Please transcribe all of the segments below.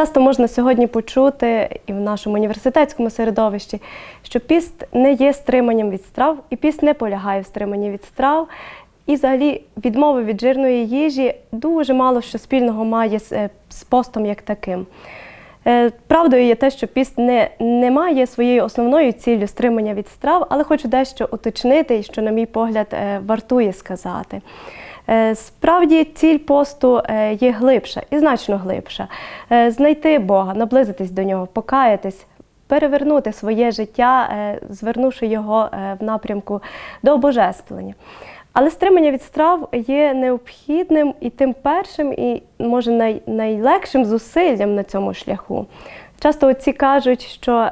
Часто можна сьогодні почути і в нашому університетському середовищі, що піст не є стриманням від страв, і піст не полягає в стриманні від страв. І взагалі відмова від жирної їжі дуже мало що спільного має з, е, постом як таким. Е, Правдою є те, що піст не, не має своєю основною ціллю стримання від страв, але хочу дещо уточнити, що, на мій погляд, е, вартує сказати. Е, Справді ціль посту е, є глибша і значно глибша. Е, Знайти Бога, наблизитись до нього, покаятись, перевернути своє життя, звернувши його в напрямку до обожествлення. Але стримання від страв є необхідним і тим першим, і може най, найлегшим зусиллям на цьому шляху. Часто отці кажуть, що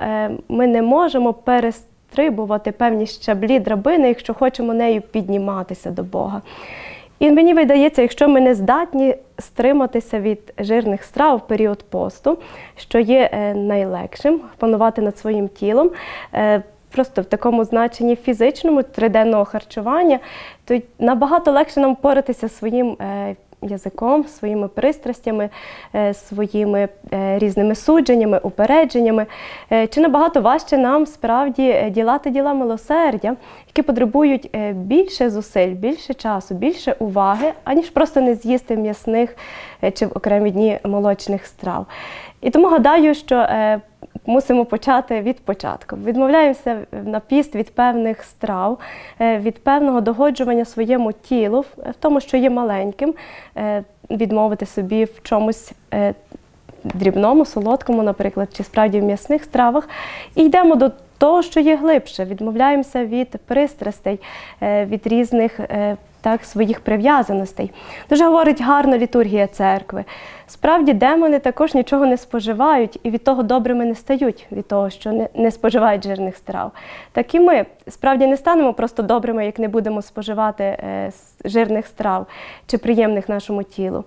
ми не можемо перестрибувати певні щаблі драбини, якщо хочемо нею підніматися до Бога. І мені видається, якщо ми не здатні стриматися від жирних страв в період посту, що є е, найлегшим панувати над своїм тілом, е, просто в такому значенні фізичному триденного харчування, то набагато легше нам поратися своїм е, язиком, своїми пристрастями, е, своїми е, різними судженнями, упередженнями. Е, Чи набагато важче нам справді ділати діла милосердя, які потребують більше зусиль, більше часу, більше уваги, аніж просто не з'їсти м'ясних чи в окремі дні молочних страв. І тому гадаю, що мусимо почати від початку. Відмовляємося на піст від певних страв, е, від певного догоджування своєму тілу, в тому, що є маленьким, е, відмовити собі в чомусь. е, Дрібному, солодкому, наприклад, чи справді в м'ясних стравах, і йдемо до того, що є глибше. Відмовляємося від пристрастей, від різних так, своїх прив'язаностей. Дуже говорить гарна літургія церкви. Справді, демони також нічого не споживають і від того добрими не стають, від того, що не, не споживають жирних страв. Так і ми справді не станемо просто добрими, як не будемо споживати е, жирних страв чи приємних нашому тілу.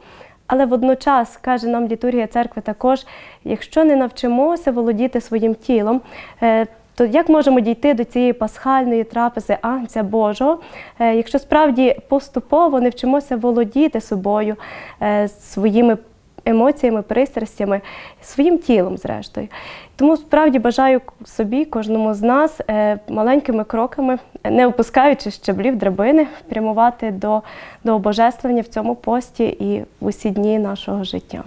Але водночас каже нам літургія церкви також, якщо не навчимося володіти своїм тілом, е, то як можемо дійти до цієї пасхальної трапези Агнця Божого, е, якщо справді поступово не вчимося володіти собою, е, своїми емоціями, пристрастями, своїм тілом, зрештою. Тому справді бажаю собі, кожному з нас е, маленькими кроками, не опускаючи щаблів драбини, прямувати до, до обожествлення в цьому пості і в усі дні нашого життя.